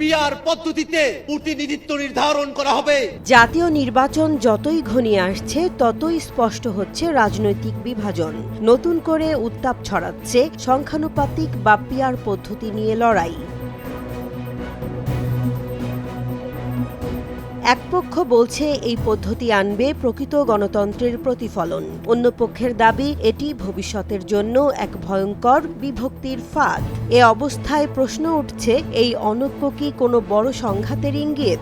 PR পদ্ধতিতে প্রতিনিধিত্ব নির্ধারণ করা হবে। জাতীয় নির্বাচন যতই ঘনিয়ে আসছে, ততই স্পষ্ট হচ্ছে রাজনৈতিক বিভাজন। নতুন করে উত্তাপ ছড়াচ্ছে সংখ্যানুপাতিক বা পিয়ার পদ্ধতি নিয়ে লড়াই। এক পক্ষ বলছে এই পদ্ধতি আনবে প্রকৃত গণতন্ত্রের প্রতিফলন। অন্য পক্ষের দাবি, এটি ভবিষ্যতের জন্য এক ভয়ঙ্কর বিভক্তির ফাঁদ। এ অবস্থায় প্রশ্ন উঠছে, এই অনৈক্য কি কোনো বড় সংঘাতের ইঙ্গিত?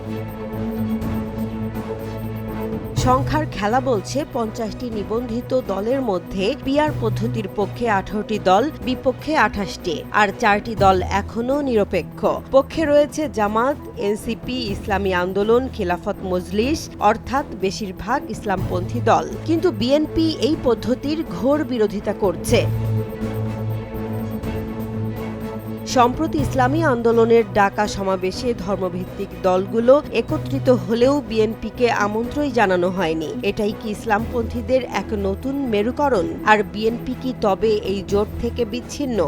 সংখ্যার খেলা বলছে, পঞ্চাশটি নিবন্ধিত দলের মধ্যে পিয়ার পদ্ধতির পক্ষে আঠারোটি দল, বিপক্ষে আঠাশটি, আর চারটি দল এখনও নিরপেক্ষ। পক্ষে রয়েছে জামাত, এনসিপি, ইসলামী আন্দোলন, খিলাফত মজলিস, অর্থাৎ বেশিরভাগ ইসলামপন্থী দল। কিন্তু বিএনপি এই পদ্ধতির ঘোর বিরোধিতা করছে। সম্প্রতি ইসলামী আন্দোলনের ডাকা সমাবেশে ধর্মভিত্তিক দলগুলো একত্রিত হলেও বিএনপিকে আমন্ত্রণই জানানো হয়নি। এটাই কি ইসলামপন্থীদের এক নতুন মেরুকরণ? আর বিএনপি কি তবে এই জোট থেকে বিচ্ছিন্ন?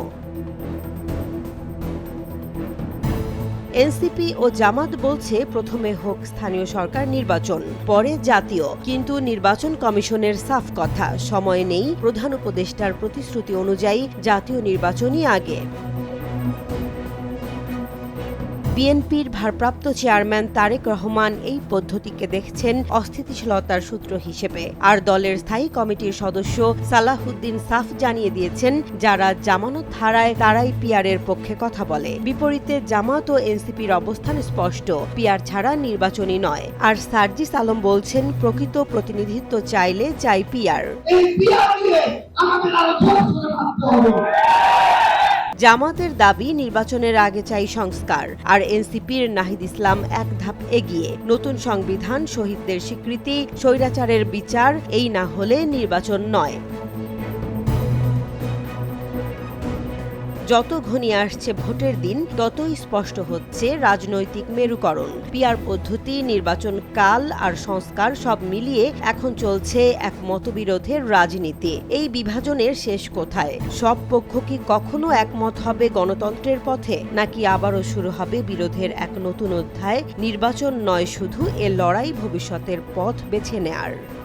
এনসিপি ও জামাত বলছে, প্রথমে হোক স্থানীয় সরকার নির্বাচন, পরে জাতীয়। কিন্তু নির্বাচন কমিশনের সাফ কথা, সময় নেই প্রধান উপদেষ্টার প্রতিশ্রুতি অনুযায়ী জাতীয় নির্বাচনই আগে। বিএনপির ভারপ্রাপ্ত চেয়ারম্যান তারেক রহমান এই পদ্ধতিকে দেখছেন অস্থিতিশীলতার সূত্র হিসেবে। আর দলের স্থায়ী কমিটির সদস্য সালাহুদ্দিন সাফ জানিয়ে দিয়েছেন, যারা জামানত হারায় তারাই পিয়ারের পক্ষে কথা বলে। বিপরীতে জামাত ও এনসিপির অবস্থান স্পষ্ট পিয়ার ছাড়া নির্বাচনী নয়। আর সার্জিস আলম বলছেন, প্রকৃত প্রতিনিধিত্ব চাইলে চাই পিয়ার আমাদের আরও জামাতের দাবি, নির্বাচনের আগে চাই সংস্কার। আর এনসিপির নাহিদ ইসলাম এক ধাপ এগিয়ে। নতুন সংবিধান, শহীদদের স্বীকৃতি, স্বৈরাচারের বিচার, এই না হলে নির্বাচন নয়। যত ঘনিয়ে আসছে ভোটের দিন, ততই স্পষ্ট হচ্ছে রাজনৈতিক মেরুকরণ। পিয়ার পদ্ধতি, নির্বাচন কাল আর সংস্কার সব মিলিয়ে এখন চলছে এক মতবিরোধের রাজনীতি। এই বিভাজনের শেষ কোথায়? সব পক্ষ কি কখনো একমত হবে গণতন্ত্রের পথে? নাকি আবারও শুরু হবে বিরোধের এক নতুন অধ্যায়? নির্বাচন নয় শুধু, এ লড়াই ভবিষ্যতের পথ বেছে নেয়ার।